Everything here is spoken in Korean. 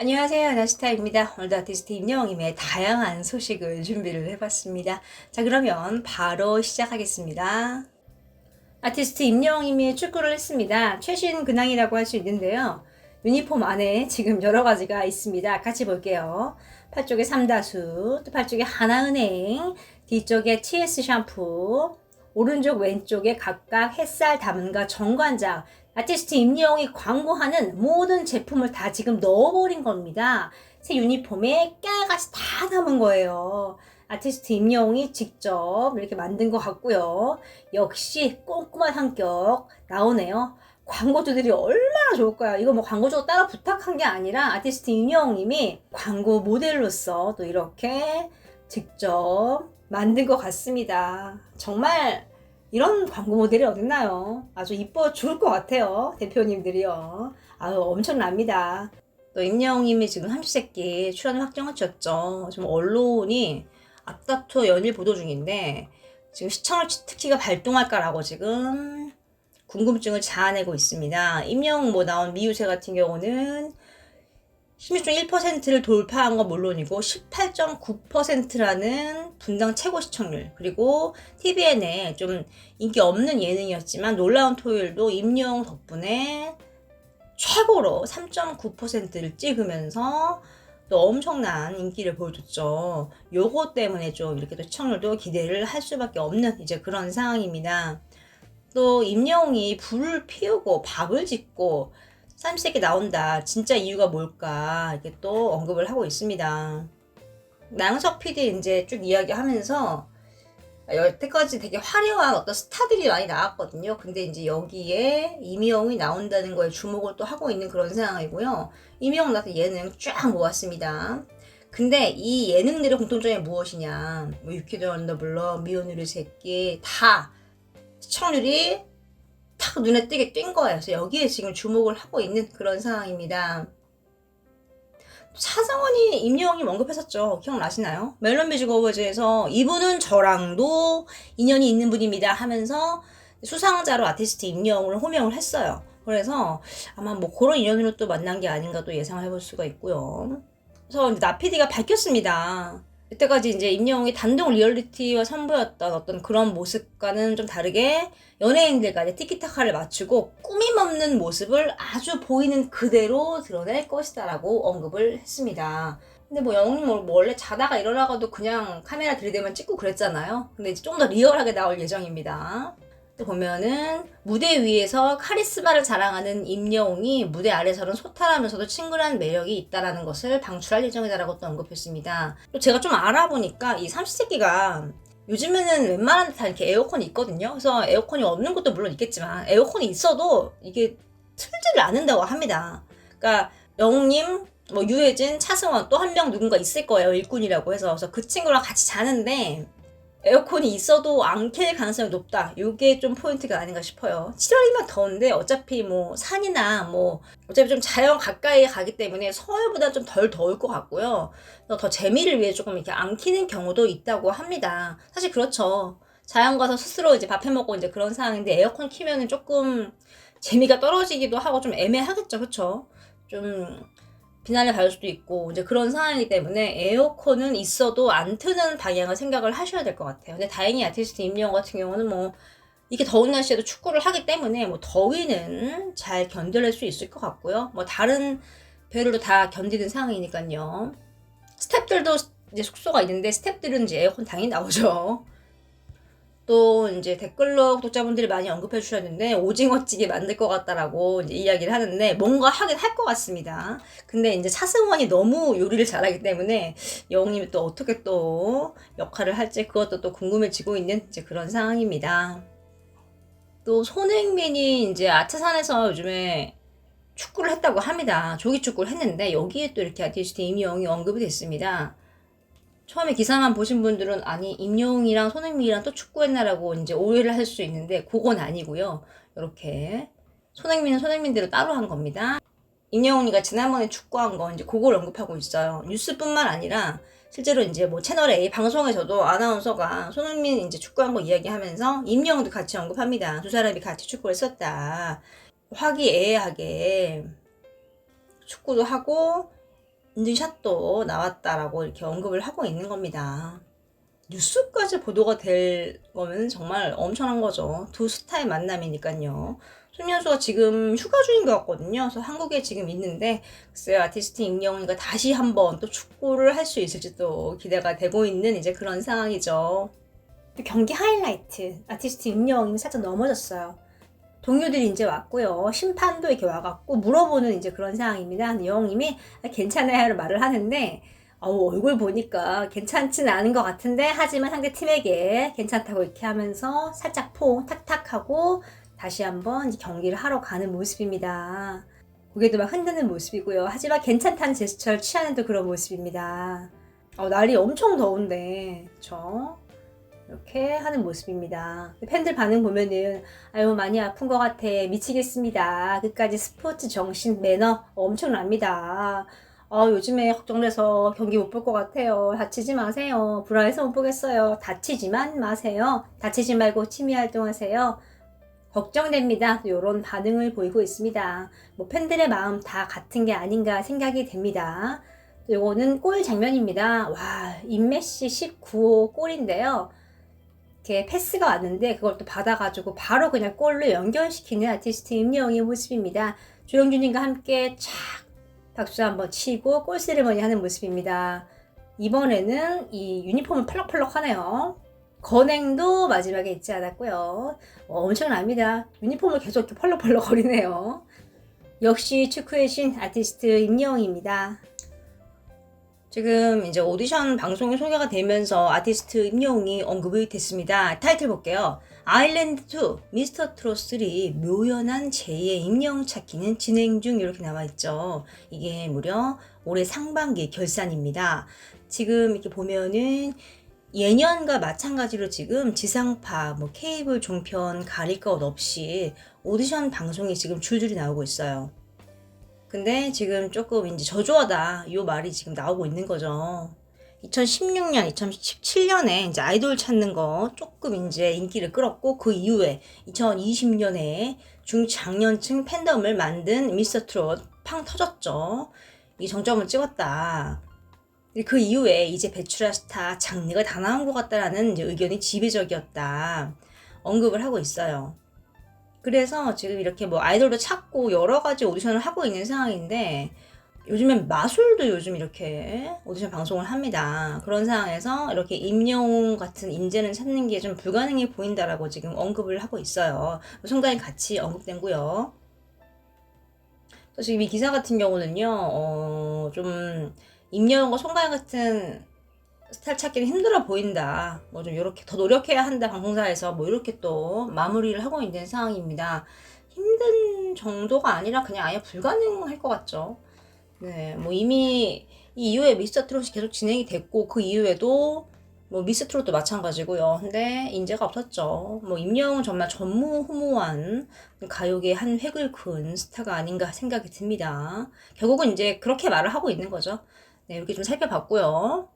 안녕하세요. 나시타입니다. 오늘도 아티스트 임영임의 다양한 소식을 준비를 해봤습니다. 자, 그러면 바로 시작하겠습니다. 아티스트 임영임이 축구를 했습니다. 최신 근황이라고 할 수 있는데요. 유니폼 안에 지금 여러 가지가 있습니다. 같이 볼게요. 팔쪽에 삼다수, 또 팔쪽에 하나은행, 뒤쪽에 TS 샴푸, 오른쪽 왼쪽에 각각 햇살 담은과 정관장, 아티스트 임영이 광고하는 모든 제품을 다 지금 넣어버린 겁니다. 새 유니폼에 깨알같이 다 담은 거예요. 아티스트 임영이 직접 이렇게 만든 것 같고요. 역시 꼼꼼한 성격 나오네요. 광고주들이 얼마나 좋을까요? 이거 뭐 광고주가 따로 부탁한 게 아니라 아티스트 임영님이 광고 모델로서 또 이렇게 직접 만든 것 같습니다. 정말 이런 광고 모델이 어딨나요? 아주 이뻐 죽을 것 같아요. 대표님들이요. 아유, 엄청납니다. 또 임영님이 지금 30세끼 출연을 확정하셨죠. 지금 언론이 앞다투어 연일 보도 중인데 지금 시청률 특기가 발동할까라고 지금 궁금증을 자아내고 있습니다. 임영 뭐 나온 미우새 같은 경우는 16.1%를 돌파한 건 물론이고 18.9%라는 분당 최고 시청률 그리고 TVN에 좀 인기 없는 예능이었지만 놀라운 토요일도 임영 덕분에 최고로 3.9%를 찍으면서 또 엄청난 인기를 보여줬죠. 요거 때문에 좀 이렇게 또 시청률도 기대를 할 수밖에 없는 이제 그런 상황입니다. 또 임영웅이 불을 피우고 밥을 짓고 30세기 나온다. 진짜 이유가 뭘까? 이렇게 또 언급을 하고 있습니다. 나영석 PD 이제 쭉 이야기하면서 여태까지 되게 화려한 어떤 스타들이 많이 나왔거든요. 근데 이제 여기에 이미영이 나온다는 거에 주목을 또 하고 있는 그런 상황이고요. 이미영 나한테 예능 쫙 모았습니다. 근데 이 예능들의 공통점이 무엇이냐? 뭐 유키드 언더블러, 미오누리 새끼 다 시청률이 탁 눈에 띄게 뛴 거예요. 그래서 여기에 지금 주목을 하고 있는 그런 상황입니다. 차성원이 임영웅이 언급했었죠. 기억나시나요? 멜론 뮤직 어워즈에서 이분은 저랑도 인연이 있는 분입니다 하면서 수상자로 아티스트 임영웅을 호명을 했어요. 그래서 아마 뭐 그런 인연으로 또 만난 게 아닌가 또 예상을 해볼 수가 있고요. 그래서 나피디가 밝혔습니다. 이때까지 이제 임영웅이 단독 리얼리티와 선보였던 어떤 그런 모습과는 좀 다르게 연예인들과 이제 티키타카를 맞추고 꾸밈 없는 모습을 아주 보이는 그대로 드러낼 것이다라고 언급을 했습니다. 근데 뭐 영웅님 뭐 원래 자다가 일어나가도 그냥 카메라 들이대면 찍고 그랬잖아요. 근데 이제 좀 더 리얼하게 나올 예정입니다. 또 보면은 무대 위에서 카리스마를 자랑하는 임영웅이 무대 아래서는 소탈하면서도 친근한 매력이 있다라는 것을 방출할 예정이다라고 또 언급했습니다. 또 제가 좀 알아보니까 이 삼시세끼가 요즘에는 웬만한 데다 이렇게 에어컨이 있거든요. 그래서 에어컨이 없는 것도 물론 있겠지만 에어컨이 있어도 이게 틀지를 않는다고 합니다. 그러니까 영웅님, 뭐 유해진, 차승원 또 한 명 누군가 있을 거예요. 일꾼이라고 해서 그래서 그 친구랑 같이 자는데 에어컨이 있어도 안 켤 가능성이 높다. 이게 좀 포인트가 아닌가 싶어요. 7월이면 더운데 어차피 뭐 산이나 뭐 어차피 좀 자연 가까이에 가기 때문에 서울보다 좀 덜 더울 것 같고요. 더 재미를 위해 조금 이렇게 안 키는 경우도 있다고 합니다. 사실 그렇죠. 자연 가서 스스로 이제 밥 해 먹고 이제 그런 상황인데 에어컨 키면은 조금 재미가 떨어지기도 하고 좀 애매하겠죠. 그렇죠? 좀 비난을 받을 수도 있고 이제 그런 상황이기 때문에 에어컨은 있어도 안 트는 방향을 생각을 하셔야 될 것 같아요. 근데 다행히 아티스트 임영 같은 경우는 뭐 이게 더운 날씨에도 축구를 하기 때문에 뭐 더위는 잘 견뎌낼 수 있을 것 같고요. 뭐 다른 배우들도 다 견디는 상황이니까요. 스탭들도 이제 숙소가 있는데 스탭들은 이제 에어컨 당연히 나오죠. 또 이제 댓글로 구독자분들이 많이 언급해 주셨는데 오징어찌개 만들 것 같다라고 이제 이야기를 하는데 뭔가 하긴 할 것 같습니다. 근데 이제 차승원이 너무 요리를 잘하기 때문에 영웅님이 또 어떻게 또 역할을 할지 그것도 또 궁금해지고 있는 이제 그런 상황입니다. 또 손흥민이 이제 아차산에서 요즘에 축구를 했다고 합니다. 조기 축구를 했는데 여기에 또 이렇게 아티스트 이미영이 언급이 됐습니다. 처음에 기사만 보신 분들은 아니 임영웅이랑 손흥민이랑 또 축구했나라고 이제 오해를 할 수 있는데 그건 아니고요. 이렇게 손흥민은 손흥민대로 따로 한 겁니다. 임영웅이가 지난번에 축구한 거 이제 그걸 언급하고 있어요. 뉴스뿐만 아니라 실제로 이제 뭐 채널 A 방송에서도 아나운서가 손흥민 이제 축구한 거 이야기하면서 임영웅도 같이 언급합니다. 두 사람이 같이 축구를 했었다. 화기애애하게 축구도 하고 인증샷도 나왔다라고 이렇게 언급을 하고 있는 겁니다. 뉴스까지 보도가 될 거면 정말 엄청난 거죠. 두 스타의 만남이니까요. 손현수가 지금 휴가 중인 것 같거든요. 그래서 한국에 지금 있는데 글쎄요 아티스트 임영웅이가 다시 한번 또 축구를 할 수 있을지 또 기대가 되고 있는 이제 그런 상황이죠. 또 경기 하이라이트 아티스트 임영웅이 살짝 넘어졌어요. 동료들이 이제 왔고요. 심판도 이렇게 와갖고 물어보는 이제 그런 상황입니다. 영웅님이 아, 괜찮아요 말을 하는데 어우, 얼굴 보니까 괜찮지는 않은 것 같은데 하지만 상대 팀에게 괜찮다고 이렇게 하면서 살짝 포 탁탁 하고 다시 한번 경기를 하러 가는 모습입니다. 고개도 막 흔드는 모습이고요. 하지만 괜찮다는 제스처를 취하는 또 그런 모습입니다. 어, 날이 엄청 더운데, 그쵸? 이렇게 하는 모습입니다. 팬들 반응 보면은, 아유, 많이 아픈 것 같아. 미치겠습니다. 끝까지 스포츠 정신, 매너 엄청납니다. 어, 요즘에 걱정돼서 경기 못 볼 것 같아요. 다치지 마세요. 불안해서 못 보겠어요. 다치지만 마세요. 다치지 말고 취미 활동하세요. 걱정됩니다. 이런 반응을 보이고 있습니다. 뭐 팬들의 마음 다 같은 게 아닌가 생각이 됩니다. 또 요거는 골 장면입니다. 와, 인메시 19호 골인데요. 이렇게 패스가 왔는데 그걸 또 받아가지고 바로 그냥 골로 연결시키는 아티스트 임영웅의 모습입니다. 조영준님과 함께 착 박수 한번 치고 골 세리머니 하는 모습입니다. 이번에는 이 유니폼은 펄럭펄럭 하네요. 건행도 마지막에 잊지 않았고요. 어, 엄청납니다. 유니폼을 계속 이렇게 펄럭펄럭 거리네요. 역시 축구의 신 아티스트 임영웅입니다. 지금 이제 오디션 방송이 소개가 되면서 아티스트 임영웅이 언급이 됐습니다. 타이틀 볼게요. 아일랜드 2 미스터 트롯 3 묘연한 제2의 임영웅 찾기는 진행 중 이렇게 나와 있죠. 이게 무려 올해 상반기 결산입니다. 지금 이렇게 보면은 예년과 마찬가지로 지금 지상파, 뭐 케이블 종편 가릴 것 없이 오디션 방송이 지금 줄줄이 나오고 있어요. 근데 지금 조금 이제 저조하다 요 말이 지금 나오고 있는 거죠. 2016년, 2017년에 이제 아이돌 찾는 거 조금 이제 인기를 끌었고 그 이후에 2020년에 중장년층 팬덤을 만든 미스터 트롯 팡 터졌죠. 이 정점을 찍었다. 그 이후에 이제 배출할 스타 장르가 다 나온 것 같다라는 의견이 지배적이었다. 언급을 하고 있어요. 그래서 지금 이렇게 뭐 아이돌도 찾고 여러 가지 오디션을 하고 있는 상황인데 요즘엔 마술도 요즘 이렇게 오디션 방송을 합니다. 그런 상황에서 이렇게 임영웅 같은 인재는 찾는 게 좀 불가능해 보인다라고 지금 언급을 하고 있어요. 순간에 같이 언급된고요. 또 지금 이 기사 같은 경우는요, 어, 좀 임영웅과 송가인 같은 스타일 찾기는 힘들어 보인다. 뭐 좀 이렇게 더 노력해야 한다 방송사에서 뭐 이렇게 또 마무리를 하고 있는 상황입니다. 힘든 정도가 아니라 그냥 아예 불가능할 것 같죠. 네, 뭐 이미 이 이후에 미스터 트롯이 계속 진행이 됐고 그 이후에도 뭐 미스터 트롯도 마찬가지고요. 근데 인재가 없었죠. 뭐 임영웅은 정말 전무후무한 가요계 한 획을 그은 스타가 아닌가 생각이 듭니다. 결국은 이제 그렇게 말을 하고 있는 거죠. 네, 이렇게 좀 살펴봤고요.